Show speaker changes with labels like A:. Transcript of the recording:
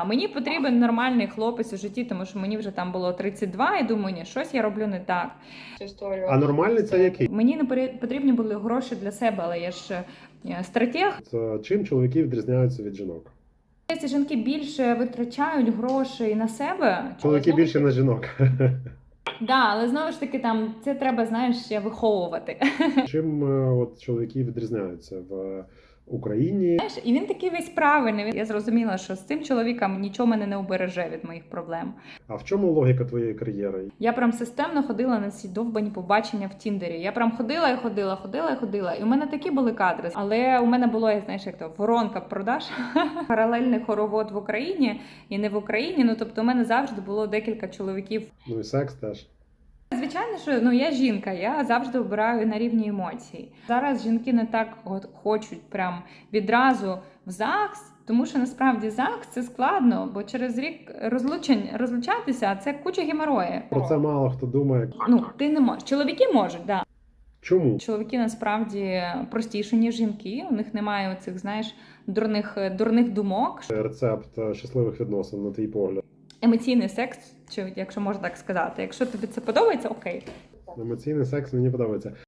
A: А мені потрібен нормальний хлопець у житті, тому що мені вже там було 32, і думаю, ні, щось я роблю не так.
B: А нормальний це який?
A: Мені не потрібні були гроші для себе, але я ж е, стратег.
B: Це чим чоловіки відрізняються від жінок?
A: Ці жінки більше витрачають грошей на себе.
B: Чоловіки більше на жінок.
A: Да, але знову ж таки, там це треба, знаєш, ще виховувати.
B: Чим е, от чоловіки відрізняються в Україні?
A: Знаєш, і він такий весь правильний. Я зрозуміла, що з цим чоловіком нічого мене не убереже від моїх проблем.
B: А в чому логіка твоєї кар'єри?
A: Я прям системно ходила на ці довбані побачення в Тіндері. Я прям ходила і ходила, ходила і ходила. І у мене такі були кадри. Але у мене було, я знаєш, як то воронка продаж, паралельний хоровод в Україні і не в Україні. Ну тобто, у мене завжди було декілька чоловіків.
B: Ну і секс теж.
A: Звичайно, що ну я жінка, я завжди обираю на рівні емоцій. Зараз жінки не так от хочуть прям відразу в ЗАГС, тому що насправді ЗАГС це складно, бо через рік розлучень розлучатися це куча геморої.
B: Про це мало хто думає.
A: Ну ти не можеш. Чоловіки можуть, да.
B: Чому?
A: Чоловіки насправді простіші, ніж жінки. У них немає оцих, знаєш, дурних дурних думок.
B: Рецепт е, щасливих відносин, на твій погляд.
A: Емоційний секс, чи якщо можна так сказати. Якщо тобі це подобається, окей.
B: Емоційний секс мені подобається.